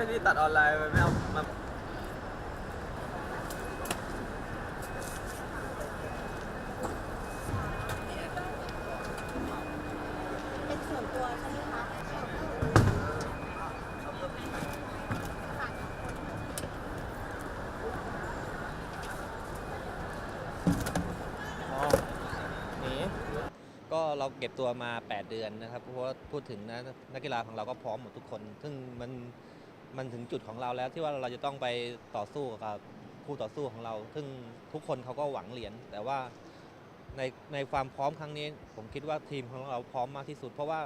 ยนี่ตัดออนไลน์ไปไม่เอามาเป็นส่วนตัวใช่ไหมคะหนีก็เราเก็บตัวมา 8 เดือนนะครับ เพราะว่าพูดถึงนะนักกีฬาของเราก็พร้อมหมดทุกคน ซึ่งมัน มันถึงจุดของเราแล้วที่ว่าเราจะต้องไปต่อสู้กับคู่ต่อสู้ของเรา ซึ่งทุกคนเขาก็หวังเหรียญแต่ว่าในในความพร้อมครั้งนี้ ผมคิดว่าทีมของเราพร้อมมากที่สุด เพราะว่า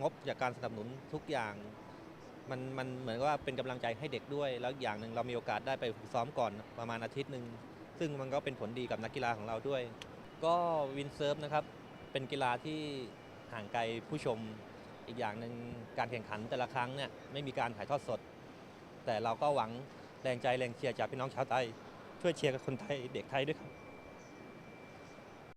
งบจากการสนับสนุนทุกอย่าง มันมันเหมือนว่าเป็นกำลังใจให้เด็กด้วย แล้วอย่างหนึ่งเรามีโอกาสได้ไปฝึกซ้อมก่อนประมาณอาทิตย์หนึ่งซึ่งมันก็เป็นผลดีกับนักกีฬาของเราด้วย ก็วินเซิร์ฟนะครับเป็นกีฬาที่ห่างไกลผู้ชมอีกอย่างหนึ่งการแข่งขันแต่ละครั้งเนี่ยไม่มีการถ่ายทอดสด แต่เราก็หวังแรงใจแรงเชียร์จากพี่น้องชาวไทย ช่วยเชียร์กับคนไทยเด็กไทยด้วยครับ